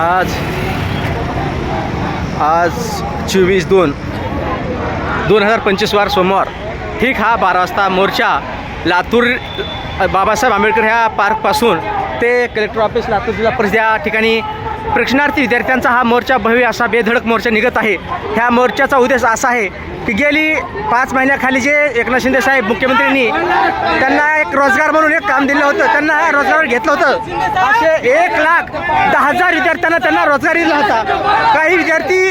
आज आज चोवीस दोन दोन हजार पंचवीसवार सोमवार. ठीक हा बारा वाजता मोर्चा लातूर बाबासाहेब आंबेडकर ह्या पार्कपासून ते कलेक्टर ऑफिस लातूर जिल्हा परिषद या ठिकाणी प्रशिक्षणार्थी विद्यार्थ्यांचा हा मोर्चा भव्य असा बेधडक मोर्चा निघत आहे. ह्या मोर्चाचा उद्देश असा आहे की गेली पाच महिन्याखाली जे एकनाथ शिंदे साहेब मुख्यमंत्र्यांनी त्यांना एक रोजगार म्हणून एक काम दिलं होतं त्यांना रोजगार घेतलं होतं. असे एक लाख दहा हजार विद्यार्थ्यांना त्यांना रोजगार दिला होता. काही विद्यार्थी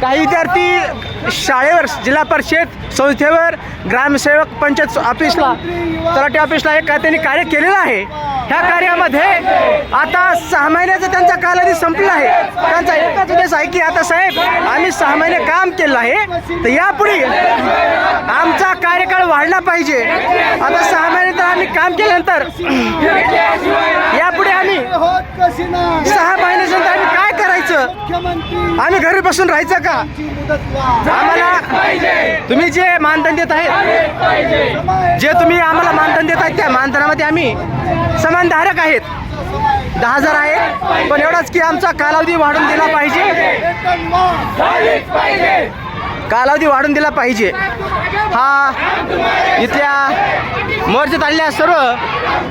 काही विद्यार्थी शाळेवर जिल्हा परिषद संस्थेवर ग्रामसेवक पंचायत ऑफिसला तलाठी ऑफिसला एक त्यांनी कार्य केलेलं आहे. ह्या कार्यामध्ये आता सहा महिन्याचं कालावधी संपला आहे. त्यांचा एकच उद्देश आहे की आता साहेब आम्ही सहा महिने काम केलं आहे. तर यापुढे आमचा कार्यकाळ वाढला पाहिजे. आता सहा महिने तर आम्ही काम केल्यानंतर यापुढे आम्ही सहा महिन्यानंतर आम्ही काय करायचं? आम्ही घरी बसून राहायचं का? आम्हाला तुम्ही जे मानधन देत आहेत जे तुम्ही आम्हाला मानधन देत आहेत त्या मानधनामध्ये आम्ही समानधारक आहेत. दहा हजार आहे. पण एवढाच की आमचा कालावधी वाढून दिला पाहिजे. कालावधी वाढून दिला पाहिजे. हा इथल्या मोर्चात आलेल्या सर्व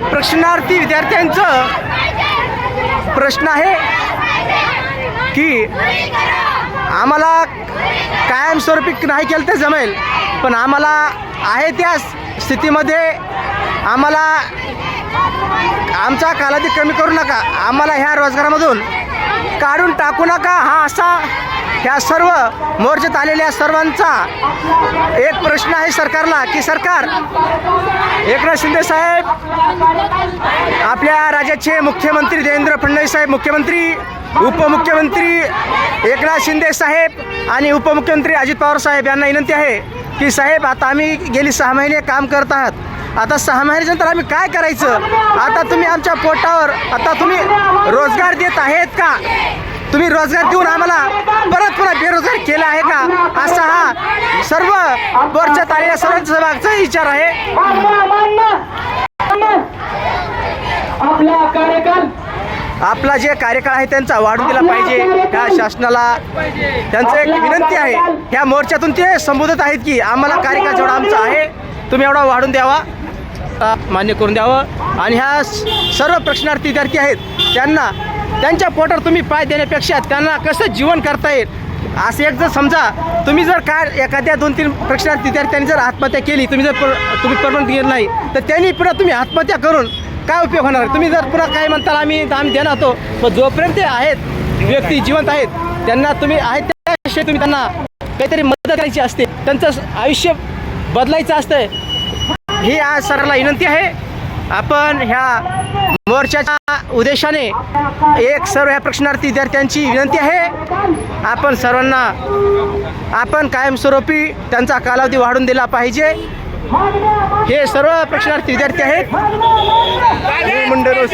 प्रश्नार्थी विद्यार्थ्यांचं प्रश्न आहे की आम्हाला कायमस्वरूपी नाही केलं तर जमेल पण आम्हाला आहे त्या स्थितीमध्ये आम्हाला आमचा कालावधी कमी करू नका. आम्हाला ह्या रोजगारामधून काढून टाकू नका. हा असा ह्या सर्व मोर्चात आलेल्या सर्वांचा एक प्रश्न आहे सरकारला की सरकार एकनाथ शिंदे साहेब आपल्या राज्याचे मुख्यमंत्री देवेंद्र फडणवीस साहेब मुख्यमंत्री उपमुख्यमंत्री एकनाथ शिंदे साहेब आणि उपमुख्यमंत्री अजित पवार साहेब यांना विनंती आहे की साहेब आता आम्ही गेली सहा महिने काम करत आहात. आता सहा महिन्यानंतर आम्ही काय करायचं? आता तुम्ही आमच्या पोटावर आता तुम्ही रोजगार देत आहेत का? तुम्ही रोजगार देऊन आम्हाला परत पुन्हा बेरोजगार केला आहे का? असा हा सर्व मोर्चात आलेल्या सर्वांचा मागचा विचार आहे. आपला जे कार्यकाळ आहे त्यांचा वाढून दिला पाहिजे. ह्या शासनाला त्यांचं एक विनंती आहे. ह्या मोर्चातून ते संबोधत आहेत की आम्हाला कार्यकाळ जेवढा आमचा आहे तुम्ही एवढा वाढून द्यावा. मान्य करून द्यावं. आणि ह्या सर्व प्रश्नार्थी विद्यार्थी आहेत त्यांना त्यांच्या पोटावर तुम्ही पाय देण्यापेक्षा त्यांना कसं जीवन करता येईल? असं एक जर समजा तुम्ही जर काय एखाद्या दोन तीन प्रश्नार्थी विद्यार्थ्यांनी जर आत्महत्या केली तुम्ही जर तुम्ही करून गेलं नाही तर त्यांनी पुन्हा तुम्ही आत्महत्या करून काय उपयोग होणार? तुम्ही जर पुन्हा काय म्हणताल आम्ही आम्ही देणार होतो पण जोपर्यंत ते आहेत व्यक्ती जिवंत आहेत त्यांना तुम्ही आहेत त्याविषयी तुम्ही त्यांना काहीतरी मदत करायची असते त्यांचं आयुष्य बदलायचं असतं ही आज सरांना विनंती आहे. आपण ह्या मोर्चाच्या उद्देशाने एक सर्व ह्या प्रश्नार्थी विद्यार्थ्यांची विनंती आहे. आपण सर्वांना आपण कायमस्वरूपी त्यांचा कालावधी वाढून दिला पाहिजे. हे सर्व प्रश्नार्थी विद्यार्थी आहेत. मंडळ